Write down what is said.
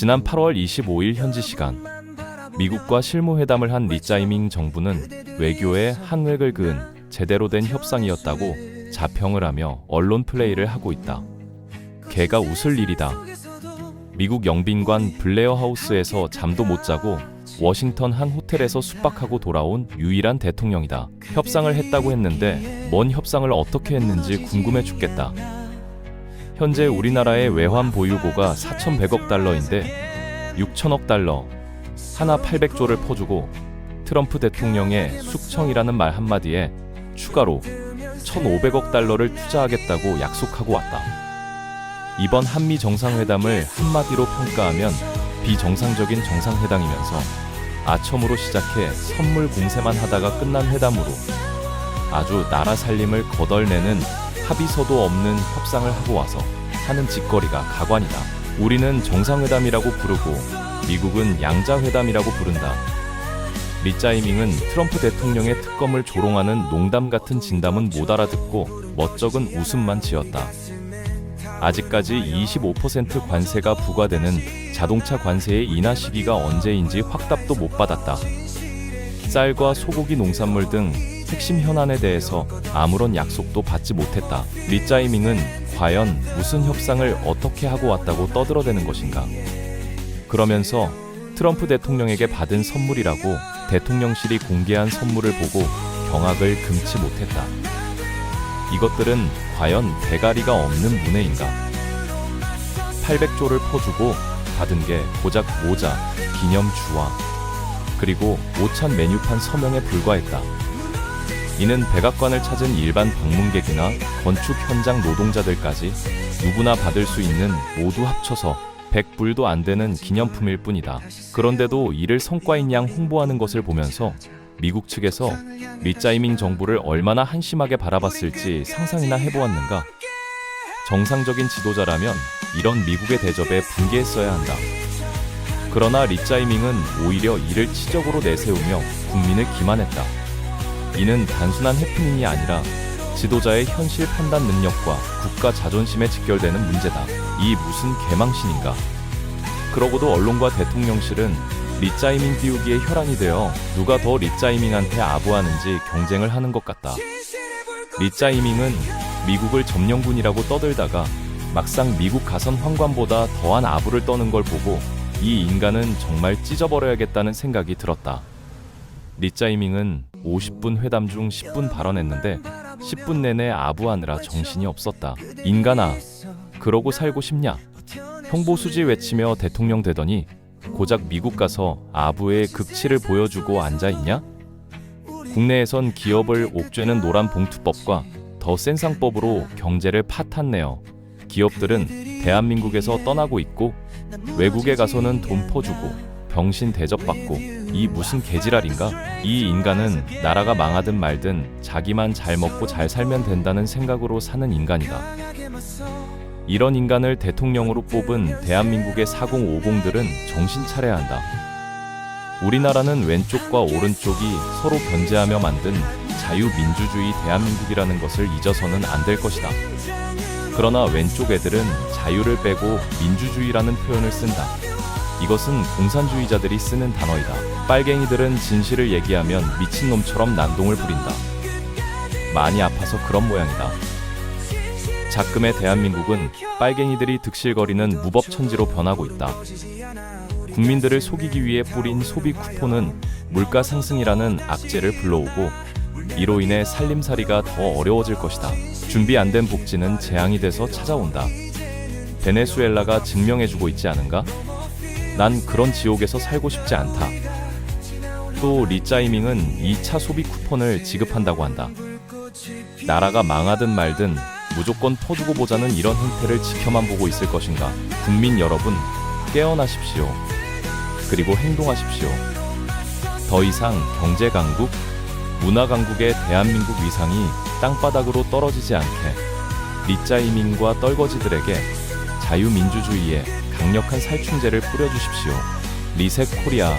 지난 8월 25일 현지 시간 미국과 실무회담을 한 리짜이밍 정부는 외교에 한획을 그은 제대로 된 협상이었다고 자평을 하며 언론 플레이를 하고 있다. 개가 웃을 일이다. 미국 영빈관 블레어 하우스에서 잠도 못 자고 워싱턴 한 호텔에서 숙박하고 돌아온 유일한 대통령이다. 협상을 했다고 했는데 뭔 협상을 어떻게 했는지 궁금해 죽겠다. 현재 우리나라의 외환 보유고가 4,100억 달러인데 6천억 달러, 하나 800조를 퍼주고 트럼프 대통령의 숙청이라는 말 한마디에 추가로 1,500억 달러를 투자하겠다고 약속하고 왔다. 이번 한미 정상회담을 한마디로 평가하면 비정상적인 정상회담이면서 아첨으로 시작해 선물 공세만 하다가 끝난 회담으로 아주 나라 살림을 거덜내는 합의서도 없는 협상을 하고 와서 하는 짓거리가 가관이다. 우리는 정상회담이라고 부르고 미국은 양자회담이라고 부른다. 리짜이밍은 트럼프 대통령의 특검을 조롱하는 농담 같은 진담은 못 알아듣고 멋쩍은 웃음만 지었다. 아직까지 25% 관세가 부과되는 자동차 관세의 인하 시기가 언제인지 확답도 못 받았다. 쌀과 소고기 농산물 등 핵심 현안에 대해서 아무런 약속도 받지 못했다. 리짜이밍은 과연 무슨 협상을 어떻게 하고 왔다고 떠들어대는 것인가? 그러면서 트럼프 대통령에게 받은 선물이라고 대통령실이 공개한 선물을 보고 경악을 금치 못했다. 이것들은 과연 대가리가 없는 문해인가? 800조를 퍼주고 받은 게 고작 모자, 기념주와 그리고 오찬 메뉴판 서명에 불과했다. 이는 백악관을 찾은 일반 방문객이나 건축 현장 노동자들까지 누구나 받을 수 있는 모두 합쳐서 100불도 안 되는 기념품일 뿐이다. 그런데도 이를 성과인 양 홍보하는 것을 보면서 미국 측에서 리짜이밍 정부를 얼마나 한심하게 바라봤을지 상상이나 해보았는가? 정상적인 지도자라면 이런 미국의 대접에 분개했어야 한다. 그러나 리짜이밍은 오히려 이를 치적으로 내세우며 국민을 기만했다. 이는 단순한 해프닝이 아니라 지도자의 현실 판단 능력과 국가 자존심에 직결되는 문제다. 이 무슨 개망신인가? 그러고도 언론과 대통령실은 리짜이밍 띄우기에 혈안이 되어 누가 더 리짜이밍한테 아부하는지 경쟁을 하는 것 같다. 리짜이밍은 미국을 점령군이라고 떠들다가 막상 미국 가선 황관보다 더한 아부를 떠는 걸 보고 이 인간은 정말 찢어버려야겠다는 생각이 들었다. 리짜이밍은 50분 회담 중 10분 발언했는데 10분 내내 아부하느라 정신이 없었다. 인간아, 그러고 살고 싶냐? 형보수지 외치며 대통령 되더니 고작 미국 가서 아부의 극치를 보여주고 앉아 있냐? 국내에선 기업을 옥죄는 노란 봉투법과 더 센 상법으로 경제를 파탄내어 기업들은 대한민국에서 떠나고 있고 외국에 가서는 돈 퍼주고 병신 대접받고 이 무슨 개지랄인가? 이 인간은 나라가 망하든 말든 자기만 잘 먹고 잘 살면 된다는 생각으로 사는 인간이다. 이런 인간을 대통령으로 뽑은 대한민국의 4050들은 정신 차려야 한다. 우리나라는 왼쪽과 오른쪽이 서로 견제하며 만든 자유민주주의 대한민국이라는 것을 잊어서는 안 될 것이다. 그러나 왼쪽 애들은 자유를 빼고 민주주의라는 표현을 쓴다. 이것은 공산주의자들이 쓰는 단어이다. 빨갱이들은 진실을 얘기하면 미친놈처럼 난동을 부린다. 많이 아파서 그런 모양이다. 작금의 대한민국은 빨갱이들이 득실거리는 무법천지로 변하고 있다. 국민들을 속이기 위해 뿌린 소비 쿠폰은 물가 상승이라는 악재를 불러오고 이로 인해 살림살이가 더 어려워질 것이다. 준비 안 된 복지는 재앙이 돼서 찾아온다. 베네수엘라가 증명해주고 있지 않은가? 난 그런 지옥에서 살고 싶지 않다. 또 리짜이밍은 2차 소비 쿠폰을 지급한다고 한다. 나라가 망하든 말든 무조건 퍼주고 보자는 이런 행태를 지켜만 보고 있을 것인가? 국민 여러분, 깨어나십시오. 그리고 행동하십시오. 더 이상 경제 강국, 문화 강국의 대한민국 위상이 땅바닥으로 떨어지지 않게 리짜이밍과 떨거지들에게 자유민주주의의 강력한 살충제를 뿌려주십시오. 리셋 코리아